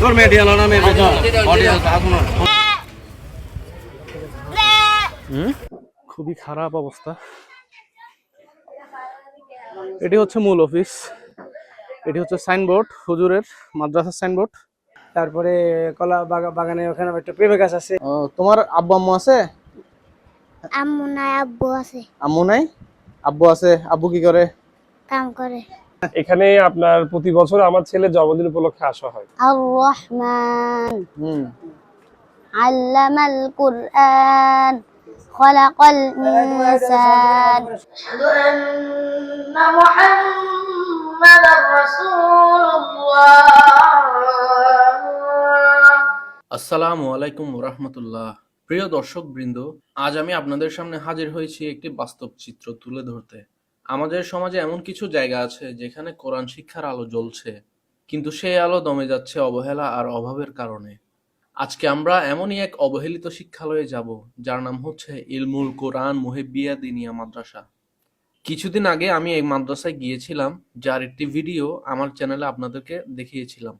তোর মেডিয়া লো না media audience আসুন খুবই খারাপ অবস্থা। এটি হচ্ছে মূল অফিস। এটি হচ্ছে সাইনবোর্ড হুজুরের মাদ্রাসার সাইনবোর্ড। তারপরে কলা বাগা- বাগানে ওখানে একটা পেঁপে গাছ আছে। ও, তোমার আব্বু আম্মু আছে? আম্মু নাই আব্বু আছে। আম্মু নাই? আব্বু আছে আব্বু কি করে? কাম করে। এখানে আপনার প্রতি বছর আমার ছেলের জন্মদিন উপলক্ষে আসা হয়। আর রহমান হুম। আল্লামাল কুরআন। খলাকাল ইনসান আশহাদু আন্না মুহাম্মাদার রাসূলুল্লাহ আসসালামু আলাইকুম রহমতুল্লাহ প্রিয় দর্শক বৃন্দ আজ আমি আপনাদের সামনে হাজির হয়েছি একটি বাস্তব চিত্র তুলে ধরতে। আমাদের সমাজে এমন কিছু জায়গা আছে যেখানে কোরআন শিক্ষার আলো জ্বলছে, কিন্তু সেই আলো দমে যাচ্ছে অবহেলা আর অভাবের কারণে। আজকে আমরা এমনই এক অবহেলিত শিক্ষালয়ে যাব, যার নাম হচ্ছে ইলমুল কোরআন মুহিবিয়া দিনিয়া মাদ্রাসা। কিছুদিন আগে আমি এই মাদ্রাসায় গিয়েছিলাম, যার একটি ভিডিও আমার চ্যানেলে আপনাদেরকে দেখিয়েছিলাম।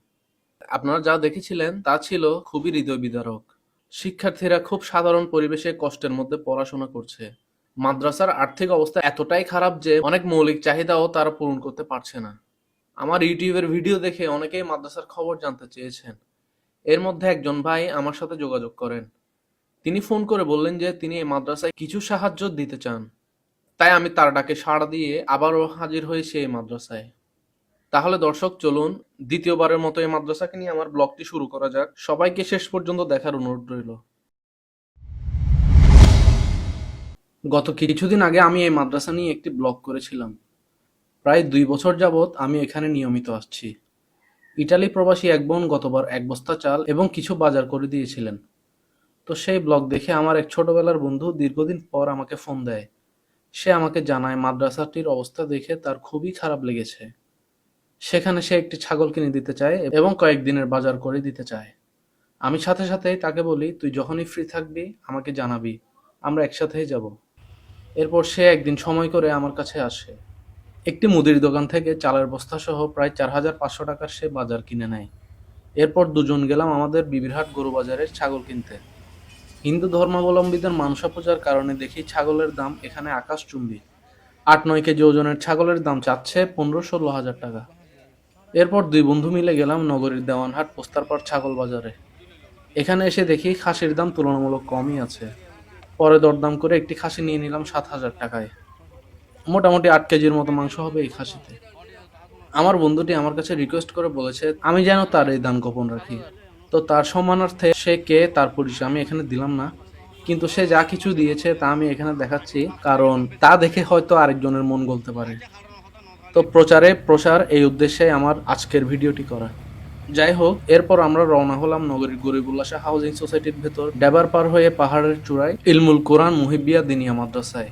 আপনারা যা দেখেছিলেন, তা ছিল খুবই হৃদয় বিদারক শিক্ষার্থীরা খুব সাধারণ পরিবেশে কষ্টের মধ্যে পড়াশোনা করছে। মাদ্রাসার আর্থিক অবস্থা এতটাই খারাপ যে অনেক মৌলিক চাহিদাও তারা পূরণ করতে পারছে না। আমার ইউটিউবের ভিডিও দেখে অনেকেই মাদ্রাসার খবর জানতে চেয়েছেন। এর মধ্যে একজন ভাই আমার সাথে যোগাযোগ করেন। তিনি ফোন করে বললেন যে তিনি এই মাদ্রাসায় কিছু সাহায্য দিতে চান। তাই আমি তার ডাকে সাড়া দিয়ে আবারও হাজির হয়েছি এই মাদ্রাসায়। তাহলে দর্শক, চলুন দ্বিতীয়বারের মতো এই মাদ্রাসাকে নিয়ে আমার ব্লগটি শুরু করা যাক। সবাইকে শেষ পর্যন্ত দেখার অনুরোধ রইল। গত কিছুদিন আগে আমি এই মাদ্রাসা নিয়ে একটি ব্লগ করেছিলাম। প্রায় দুই বছর যাবৎ আমি এখানে নিয়মিত আসছি। ইটালি প্রবাসী এক বোন গতবার এক বস্তা চাল এবং কিছু বাজার করে দিয়েছিলেন। তো সেই ব্লগ দেখে আমার এক ছোটবেলার বন্ধু দীর্ঘদিন পর আমাকে ফোন দেয়। সে আমাকে জানায়, মাদ্রাসাটির অবস্থা দেখে তার খুবই খারাপ লেগেছে। সেখানে সে একটি ছাগল কিনে দিতে চায় এবং কয়েকদিনের বাজার করে দিতে চায়। আমি সাথে সাথে তাকে বলি, তুই যখনই ফ্রি থাকবি, আমাকে জানাবি। আমরা একসাথেই যাব। এরপর সে একদিন সময় করে আমার কাছে আসে। একটি মুদির দোকান থেকে চালের বস্তা সহ প্রায় চার হাজার পাঁচশো টাকার সে বাজার কিনে নেয়। এরপর দুজন গেলাম আমাদের বিবিরহাট গরু বাজারের ছাগল কিনতে। হিন্দু ধর্মাবলম্বীদের মানসা পূজার কারণে দেখি ছাগলের দাম এখানে আকাশচুম্বী। আট নয় কেজি ওজনের ছাগলের দাম চাচ্ছে পনেরো ষোলো হাজার টাকা। এরপর দুই বন্ধু মিলে গেলাম নগরীর দেওয়ানহাট পোস্তারপাড় ছাগল বাজারে। এখানে এসে দেখি খাসির দাম তুলনামূলক কমই আছে। পরে দরদাম করে একটি খাসি নিয়ে নিলাম সাত হাজার টাকায়। মোটামুটি আট কেজির মতো মাংস হবে এই খাসিতে। আমার বন্ধুটি আমার কাছে রিকোয়েস্ট করে বলেছে, আমি যেন তার এই দান গোপন রাখি। তো তার সম্মানার্থে সে কে, তার পরিচয় আমি এখানে দিলাম না, কিন্তু সে যা কিছু দিয়েছে তা আমি এখানে দেখাচ্ছি, কারণ তা দেখে হয়তো আরেকজনের মন গলতে পারে। তো প্রচারে প্রসার এই উদ্দেশ্যে আমার আজকের ভিডিওটি করা। যাই হোক এরপর আমরা রওনা হলাম নগরীর গরিবুল্লাহ শাহ হাউজিং সোসাইটির ভেতর। ডেবার পার হয়ে পাহাড়ের চূড়ায় ইলমুল কোরআন মুহিবিয়া দিনিয়া মাদ্রাসায়।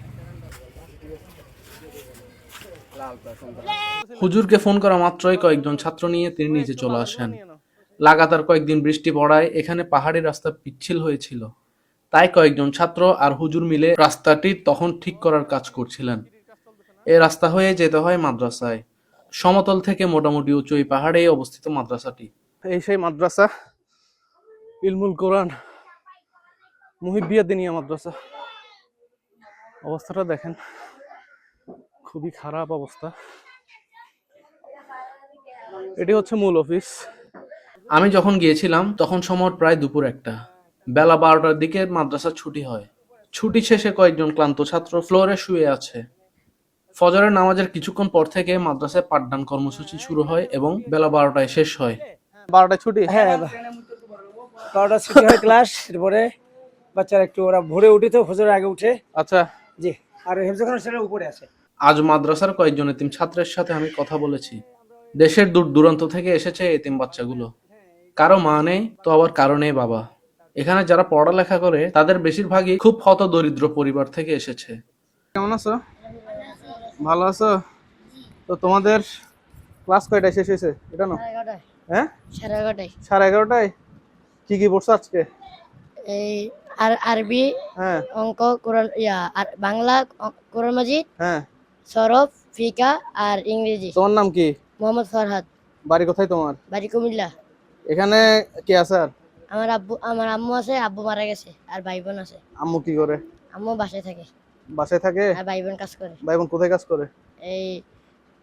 হুজুরকে ফোন করা মাত্রই কয়েকজন ছাত্র নিয়ে তিনি নিচে চলে আসেন। লাগাতার কয়েকদিন বৃষ্টি পড়ায় এখানে পাহাড়ি রাস্তা পিচ্ছিল হয়েছিল। তাই কয়েকজন ছাত্র আর হুজুর মিলে রাস্তাটি তখন ঠিক করার কাজ করছিলেন। এই রাস্তা হয়ে যেতে হয় মাদ্রাসায়। সমতল থেকে মোটামুটি উঁচু এই পাহাড়ে অবস্থিত মাদ্রাসাটি। এই সেই মাদ্রাসা ইলমুল কোরআন মুহিবিয়া দিনিয়া মাদ্রাসা। অবস্থাটা দেখেন খুবই খারাপ অবস্থা। এটি হচ্ছে মূল অফিস। আমি যখন গিয়েছিলাম তখন সময় প্রায় দুপুর একটা। বেলা বারোটার দিকে মাদ্রাসা ছুটি হয়। ছুটি শেষে কয়েকজন ক্লান্ত ছাত্র ফ্লোরে শুয়ে আছে। ফজরের নামাজের কিছুক্ষণ পর থেকে মাদ্রাসায় পাঠদান কর্মসূচি শুরু হয় এবং বেলা বারোটায় শেষ হয়। বারোটায় ছুটি? হ্যাঁ বারোটা ছুটি হয় ক্লাস এরপরে বাচ্চারা একটু ওরা ভোরে উঠে তো ফজরের আগে উঠে। আচ্ছা। জি আর হেফজখানা সেটা উপরে আছে। আজ মাদ্রাসার কয়েকজন এতিম ছাত্রের সাথে আমি কথা বলেছি। দেশের দূর দূরান্ত থেকে এসেছে এতিম বাচ্চাগুলো। কারও মা নেই তো আবার কারও নেই বাবা। এখানে যারা পড়ালেখা করে তাদের বেশিরভাগই খুব হত দরিদ্র পরিবার থেকে এসেছে। কেমন আছো? ভালো আছো? তো তোমাদের ক্লাস কয়টায় শেষ হয়েছে? এটা না হ্যাঁ? সাড়ে এগারোটায়। সাড়ে এগারোটায়? কি কি পড়ছো আজকে? এই আর আরবি হ্যাঁ। অঙ্ক কোরআন ইয়া আর বাংলা কোরআন মাজিদ হ্যাঁ। সরফ ফিকা আর ইংরেজি। তোমার নাম কি? মোহাম্মদ ফরহাদ। বাড়ি কোথায় তোমার? বাড়ি কুমিল্লা। এখানে কে আছে আর? আমার আব্বু আমার আম্মু আছে আব্বু মারা গেছে আর ভাই বোন আছে। আম্মু কি করে? আম্মু বাসায় থাকে। বাসায় থাকে? আর ভাই বোন কাজ করে। ভাই বোন কোথায় কাজ করে? এই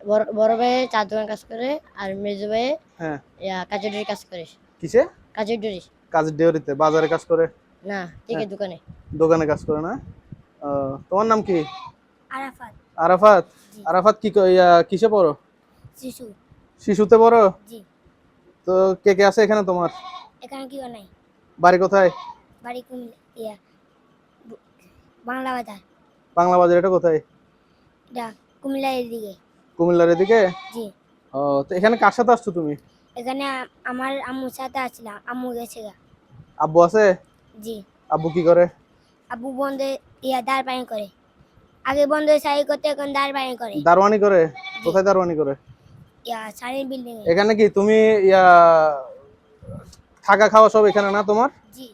বড় বড় ভাই চার দোকান কাজ করে আর মেজো ভাই হ্যাঁ। ইয়া কাজের কাজ করে। কিসে? কাজের ডুরি। কাজের ডেউরিতে বাজারে কাজ করে? না থেকে দোকানে। দোকানে কাজ করে না? ও, তোমার নাম কি? আরাফাত। আরাফাত? আরাফাত কি ক- ইয়া, কিসে পড়ো? শিশু। শিশুতে পড়ো? জি। তো কে কে আছে এখানে তোমার? এখানে কি নাই। বাড়ি কোথায়? বাড়ি কুমিল্লা ইয়া বাংলা বাজার। বাংলা বাজার এটা কোথায়? এটা কুমিল্লার দিকে কুমিল্লার এদিকে? জি। ও তো এখানে কার সাথে আসছো তুমি? এখানে আমার আম্মুর সাথে আসছিলাম আম্মু গেছে গা। আব্বু আছে? জি। আব্বু কি করে? আব্বু বন্ধে ইয়া দাঁড় পানি করে। আগে বন্ধ সাই করতে এখন দাঁড় পানি করে। দারোয়ানি করে? কোথায় দারোয়ানি করে? ইয়া সারের বিল্ডিং এখানে কি তুমি ইয়া থাকা খাওয়া সব এখানে না তোমার? জি।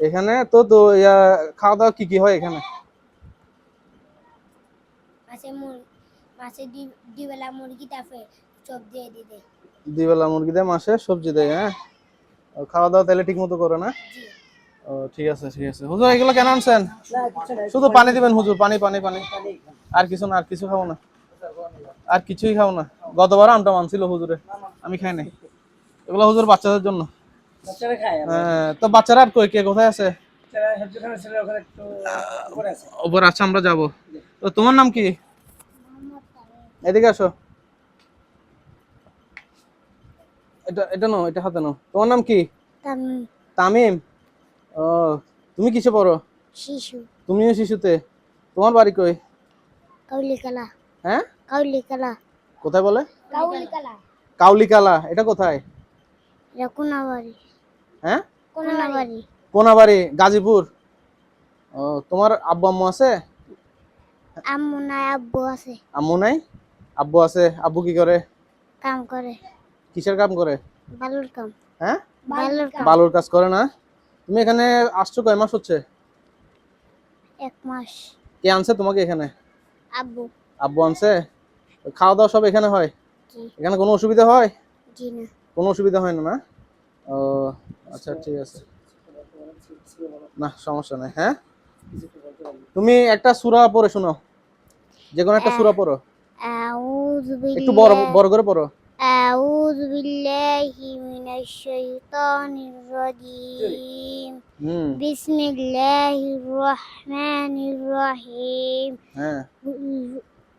এখানে তো তো ইয়া খাওয়া দাওয়া কি কি হয় এখানে? মাসে মুর মাসে দুই- দুই মুরগি তারপরে সব দিয়ে দিতে দুই মুরগি দেয় মাসে সবজি দেয় হ্যাঁ? খাওয়া দাওয়া তাহলে ঠিক মতো করে না? ও ঠিক আছে ঠিক আছে। হুজুর এগুলো কেন আনছেন? শুধু পানি দিবেন হুজুর পানি পানি পানি। আর কিছু না আর কিছু খাব না। আর কিছুই খাব না। গতবার আমটা মানছিল হুজুরে। আমি খাই নাই। এগুলো হুজুর বাচ্চাদের জন্য। বাচ্চারা হ্যাঁ, তো বাচ্চারা আর কই কে কোথায় আছে? উপরে আছে। ওপর আচ্ছা আমরা যাব। তো তোমার নাম কি? এদিকে আসো। এটা এটা নাও এটা হাতে নাও। তোমার নাম কি? তামিম। ও তুমি কিসে পড়ো? শিশু। তুমিও শিশুতে? তোমার বাড়ি কই? কাউলিকালা। হ্যাঁ? কাউলিকালা। কোথায় বলে? কাউলিকালা। কাউলিকালা এটা কোথায়? এটা কোনাবাড়ি। হ্যাঁ? কোনাবাড়ি। কোনাবাড়ি গাজীপুর। ও তোমার আব্বু আম্মু আছে? আম্মু নাই আব্বু আছে। আম্মু নাই? আব্বু আছে? আব্বু কি করে? কাম করে। কিসের কাম করে? বালুর কাম। হ্যাঁ? বালুর কাম। বালুর কাজ করে না? তুমি এখানে আসছো কয় মাস হচ্ছে? এক মাস। কে আনছে তোমাকে এখানে? আব্বু। আব্বু আনছে? খাওয়া দাওয়া সব এখানে হয়? জি। এখানে কোনো অসুবিধা হয়? জি না। কোনো অসুবিধা হয় না না? ও আচ্ছা ঠিক আছে। না সমস্যা নাই হ্যাঁ? তুমি একটা সূরা পড়ে শোনো। যে কোনো একটা সূরা পড়ো। একটু বড় বিল্লাহি বড় করে পড়ো আউযু বিল্লাহি মিনাশ শাইতানির রাজিম হুম বিসমিল্লাহির রহমানির রহিম হ্যাঁ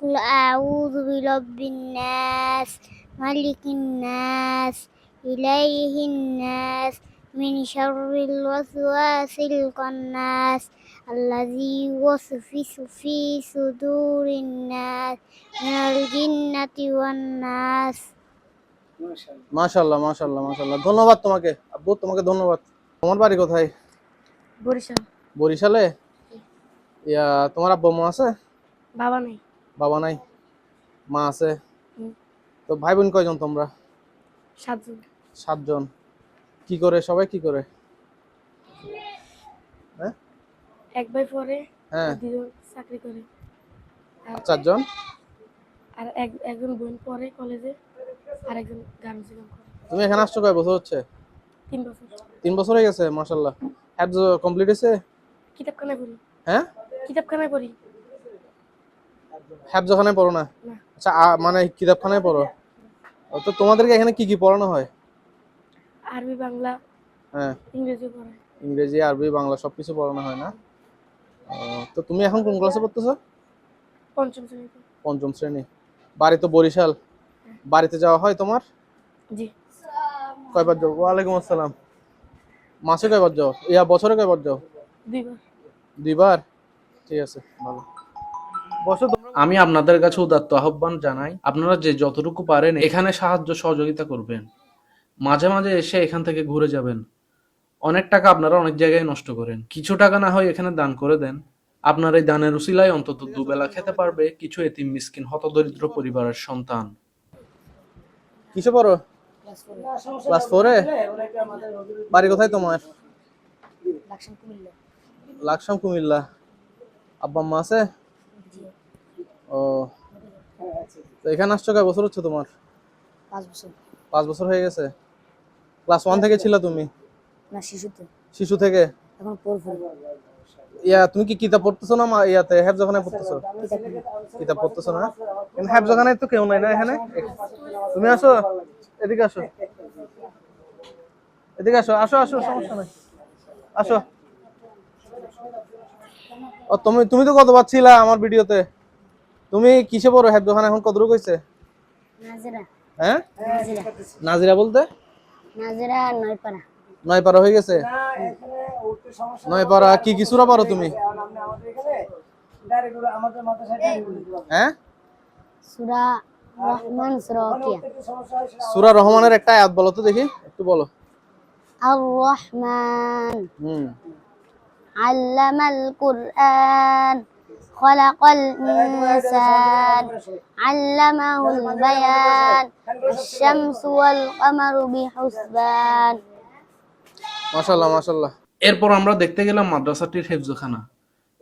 قل أعوذ برب الناس ملك الناس إليه الناس من شر الوسواس الخناس الذي يوسوس في صدور الناس من الجنة والناس মাশাল্লাহ মাশাল্লাহ মাশাল্লাহ ধন্যবাদ তোমাকে আব্বু তোমাকে ধন্যবাদ তোমার বাড়ি কোথায় বরিশাল বরিশালে ইয়া তোমার আব্বু মা আছে বাবা নেই বাবা নাই মা আছে হুম। তো ভাই বোন কয়জন তোমরা সাতজন সাতজন কি করে সবাই কি করে হ্যাঁ এক ভাই পরে হ্যাঁ। দুজন চাকরি করে। চারজন? আর এক একজন বোন পরে কলেজে আর একজন গার্মেন্টসে কাম তুমি এখানে আসছো কয় বছর হচ্ছে? তিন বছর। তিন বছর হয়ে গেছে মাশাল্লাহ হ্যাবজ কমপ্লিট হয়েছে? কিতাবখানায় পড়ি। হ্যাঁ? কিতাবখানায় পড়ি। হ্যাবজখানায় পড়ো না। আচ্ছা মানে কিতাবখানায় পড়ো? তো তোমাদেরকে এখানে কি কি পড়ানো হয়? আরবি বাংলা হ্যাঁ। ইংরেজি পড়ে ইংরেজি আরবি বাংলা সবকিছু পড়ানো হয় না? তো তুমি এখন কোন ক্লাসে পড়তেছো? পঞ্চম শ্রেণীতে। পঞ্চম শ্রেণি। বাড়ি তো বরিশাল। বাড়িতে যাওয়া হয় তোমার? জি। কয়বার যাও? ওয়ালাইকুম আসসালাম। মাসে কয়বার যাও? ইয়া বছরে কয়বার যাও? দুইবার। দুইবার? ঠিক আছে ভালো। বসো তোমরা। আমি আপনাদের কাছে উদাত্ত আহ্বান জানাই আপনারা যে যতটুকু পারেন এখানে সাহায্য সহযোগিতা করবেন। মাঝে মাঝে এসে এখান থেকে ঘুরে যাবেন। অনেক টাকা আপনারা অনেক জায়গায় নষ্ট করেন। কিছু টাকা না হয় এখানে দান করে দেন। আপনার এই দানের উসিলায় অন্তত দুবেলা খেতে পারবে কিছু এতিম মিসকিন হতদরিদ্র পরিবারের সন্তান। কিসে পড়ো? ক্লাস ফোরে বাড়ি কোথায় তোমার? লাকসাম কুমিল্লা। আব্বা আম্মা আছে? ও। তো এখানে আসছো কয় বছর হচ্ছে তোমার? পাঁচ বছর। পাঁচ বছর হয়ে গেছে। ক্লাস ওয়ান থেকে ছিল তুমি? না শিশুতে। শিশু থেকে? এখন পড়ফুল ইয়া তুমি কি কিতাব পড়তেছো না মা- ইয়াতে হ্যাফজ ওখানে পড়তেছো। কিতাব পড়তেছো না? কিন্তু হ্যাফজ তো কেউ নাই না এখানে? তুমি আসো এদিকে আসো। এদিকে আসো আসো আসো সমস্যা নাই। আসো। ও তুমি তুমি তো কতবার ছিলা আমার ভিডিওতে? তুমি কিসে পড়ো? হ্যাফজ ওখানে এখন কতটুকু হয়েছে নাজিরা। হ্যাঁ? নাজিরা। নাজিরা বলতে? নাজিরা নয়পাড়া। নয় পারা হয়ে গেছে এখানে উঠতে সমস্যা নয় পারা কি কি সুরা পারো তুমি কারণ আপনি আমাদের এখানে ডাইরেক্ট আমাদের মাদ্রাসায় direct বলে দিলাম। হ্যাঁ সুরা রহমান সুরা ওয়াকিয়া একটু সমস্যা হয় সেটা সুরা রহমানের একটা আয়াত বলো তো দেখি একটু বলো আর রহমান হুম علم القرآن خلق الإنسان علمه البيان الشمس والقمر بحسبان মাশাল্লাহ মাশাল্লাহ এরপর আমরা দেখতে গেলাম মাদ্রাসাটির হেফজখানা।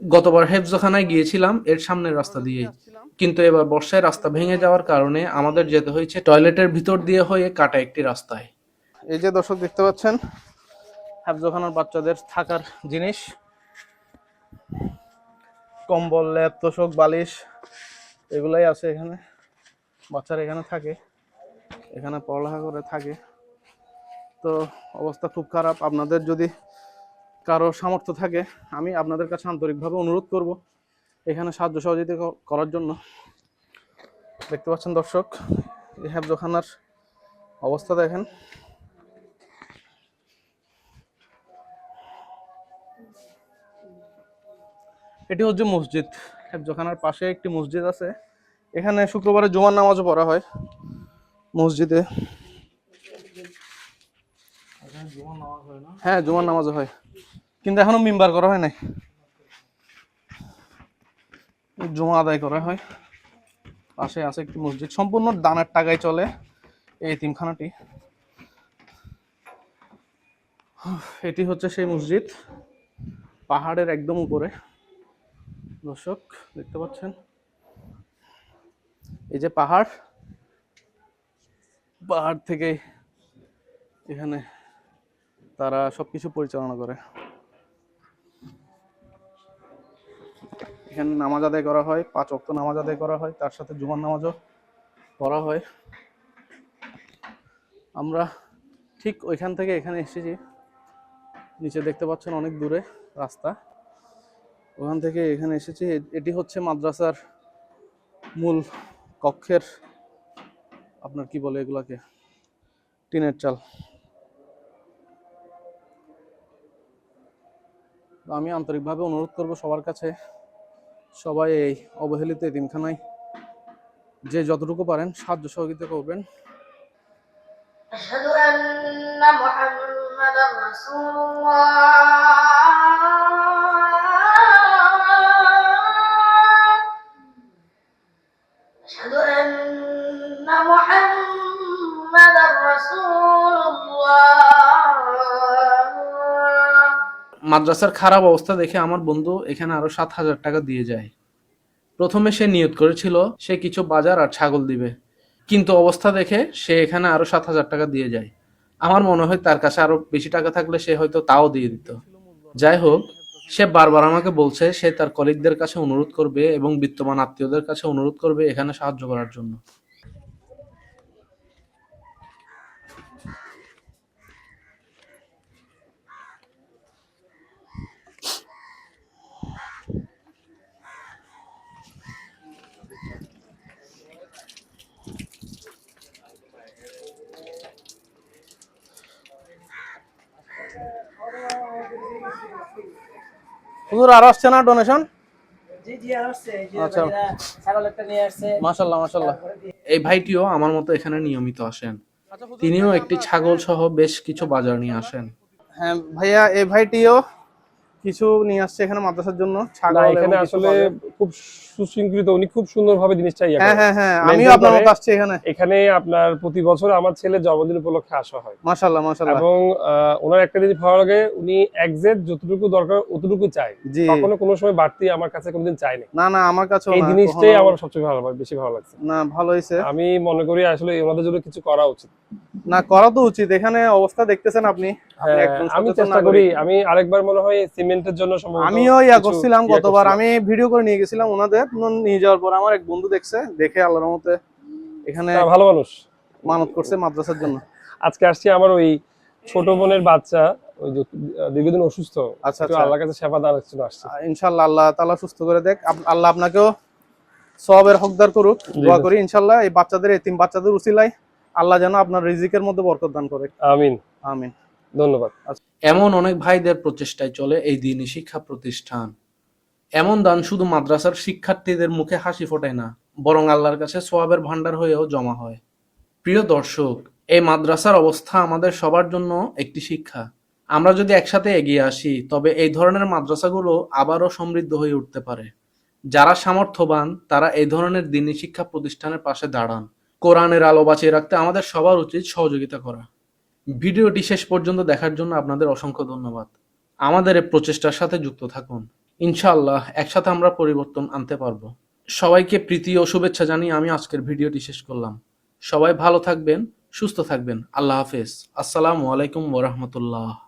গতবার হেফজখানায় গিয়েছিলাম এর সামনের রাস্তা দিয়েই। কিন্তু এবার বর্ষায় রাস্তা ভেঙে যাওয়ার কারণে আমাদের যেতে হয়েছে টয়লেটের ভিতর দিয়ে হয়ে কাটা একটি রাস্তায়। এই যে দর্শক দেখতে পাচ্ছেন হাফজোখানার বাচ্চাদের থাকার জিনিস। কম্বল ল্যাপ তোষক বালিশ এগুলাই আছে এখানে। বাচ্চারা এখানে থাকে এখানে পড়ালেখা করে থাকে। তো অবস্থা খুব খারাপ। আপনাদের যদি কারও সামর্থ্য থাকে, আমি আপনাদের কাছে আন্তরিকভাবে অনুরোধ করব এখানে সাহায্য সহযোগিতা করার জন্য। দেখতে পাচ্ছেন দর্শক, এই হ্যাবজখানার অবস্থা দেখেন। এটি হচ্ছে মসজিদ। হেফজখানার পাশে একটি মসজিদ আছে। এখানে শুক্রবারে জুমার নামাজও পড়া হয় মসজিদে। হ্যাঁ জুমার নামাজও হয়। কিন্তু এখনও মিম্বার করা হয় নাই। জুমা আদায় করা হয়। পাশে আছে একটি মসজিদ। সম্পূর্ণ দানের টাকায় চলে এই এতিমখানাটি। এটি হচ্ছে সেই মসজিদ। পাহাড়ের একদম উপরে। দর্শক, দেখতে পাচ্ছেন? এই যে পাহাড় পাহাড় থেকে এখানে তারা সবকিছু পরিচালনা করে। এখানে নামাজ আদায় করা হয়, পাঁচ অক্ত নামাজ আদায় করা হয়, তার সাথে জুমার নামাজও পড়া হয়। আমরা ঠিক ওইখান থেকে এখানে এসেছি। নিচে দেখতে পাচ্ছেন অনেক দূরে রাস্তা। ওখান থেকে এখানে এসেছি। এটি হচ্ছে মাদ্রাসার মূল কক্ষের, আপনার কি বলে এগুলাকে? টিনের চাল। আমি আন্তরিকভাবে অনুরোধ করব সবার কাছে সবাই এই অবহেলিত এতিমখানায় যে যতটুকু পারেন সাহায্য সহযোগিতা করবেন أشهد أن محمدا رسول الله মাদ্রাসার খারাপ অবস্থা দেখে আমার বন্ধু এখানে আরও সাত হাজার টাকা দিয়ে যায়। প্রথমে সে নিয়ত করেছিল, সে কিছু বাজার আর ছাগল দিবে। কিন্তু অবস্থা দেখে সে এখানে আরও সাত হাজার টাকা দিয়ে যায়। আমার মনে হয় তার কাছে আরও বেশি টাকা থাকলে সে হয়তো তাও দিয়ে দিত। যাই হোক, সে বারবার আমাকে বলছে, সে তার কলিগদের কাছে অনুরোধ করবে এবং বিত্তমান আত্মীয়দের কাছে অনুরোধ করবে এখানে সাহায্য করার জন্য। হুজুর আর আসছে না ডোনেশন জি জি আর আসছে। এই যে আচ্ছা। ভাইরা ছাগল একটা নিয়ে আসছে। মাশাল্লাহ মাশাল্লাহ। এই ভাইটিও আমার মতো এখানে নিয়মিত আসেন। তিনিও একটি ছাগল সহ বেশ কিছু বাজার নিয়ে আসেন। হ্যাঁ ভাইয়া এই ভাইটিও কিছু নিয়ে আসছে এখানে মাদ্রাসার জন্য ছাগল এখানে আসলে। খুব সুশৃঙ্খলিত উনি খুব সুন্দরভাবে জিনিসটা ইয়ে হ্যাঁ হ্যাঁ হ্যাঁ আমিও আপনার। মতো আসছি এখানে। এখানে আপনার প্রতি বছর আমার ছেলের জন্মদিন উপলক্ষে আসা হয়। মাশাল্লাহ মাশাল্লাহ এবং ওনার একটা জিনিস ভালো লাগে উনি একজ্যাক্ট যতটুকু দরকার অতটুকু চাই। কখনো কোনো সময় বাড়তি আমার কাছে কোনোদিন চাইনি না না আমার কাছেও এই জিনিসটাই আমার সবচেয়ে ভালো লাগে বেশি ভালো লাগছে। না ভালো হয়েছে। আমি মনে করি আসলে ওনাদের জন্য কিছু করা উচিত। না করা তো উচিত। এখানে অবস্থা দেখতেছেন আপনি। হ্যাঁ, আমি চেষ্টা করি আমি আরেকবার মনে হয় সিমেন্টের জন্য সম্ভবত আমিও ইয়া করছিলাম ইয়ে গতবার আমি ভিডিও করে নিয়ে গেছিলাম ওনাদের নিয়ে যাওয়ার পর আমার এক বন্ধু দেখছে দেখে আল্লাহর মতে এখানে ভালো মানুষ। মানত করছে মাদ্রাসার জন্য। আজকে আসছি আমার ওই ছোট বোনের বাচ্চা ওই যে দীর্ঘদিন অসুস্থ। আচ্ছা আচ্ছা। আল্লাহর কাছে সেবা দেওয়ার জন্য আসছি। ইনশাল্লাহ আল্লাহ তাআলা সুস্থ করে দেখ। আল্লাহ আপনাকেও সবের হকদার করুক। দোয়া করি ইনশাল্লাহ এই বাচ্চাদের এতিম বাচ্চাদের আল্লাহ যেন আপনার রিজিকের মধ্যে বরকত দান করে। আমিন। আমিন। ধন্যবাদ। এমন অনেক ভাইদের প্রচেষ্টায় চলে এই দিনী শিক্ষা প্রতিষ্ঠান। এমন দান শুধু মাদ্রাসার শিক্ষার্থীদের মুখে হাসি ফোটায় না, বরং আল্লাহর কাছে সোয়াবের ভান্ডার হয়েও জমা হয়। প্রিয় দর্শক, এই মাদ্রাসার অবস্থা আমাদের সবার জন্য একটি শিক্ষা। আমরা যদি একসাথে এগিয়ে আসি, তবে এই ধরনের মাদ্রাসাগুলো আবারও সমৃদ্ধ হয়ে উঠতে পারে। যারা সামর্থ্যবান, তারা এই ধরনের দিনী শিক্ষা প্রতিষ্ঠানের পাশে দাঁড়ান। কোরআনের আলো বাঁচিয়ে রাখতে আমাদের সবার উচিত সহযোগিতা করা। ভিডিওটি শেষ পর্যন্ত দেখার জন্য আপনাদের অসংখ্য ধন্যবাদ। আমাদের প্রচেষ্টার সাথে যুক্ত থাকুন। ইনশাআল্লাহ একসাথে আমরা পরিবর্তন আনতে পারব। সবাইকে প্রীতি ও শুভেচ্ছা জানিয়ে আমি আজকের ভিডিওটি শেষ করলাম। সবাই ভালো থাকবেন, সুস্থ থাকবেন। আল্লাহ হাফেজ। আসসালামু আলাইকুম ওরহমতুল্লাহ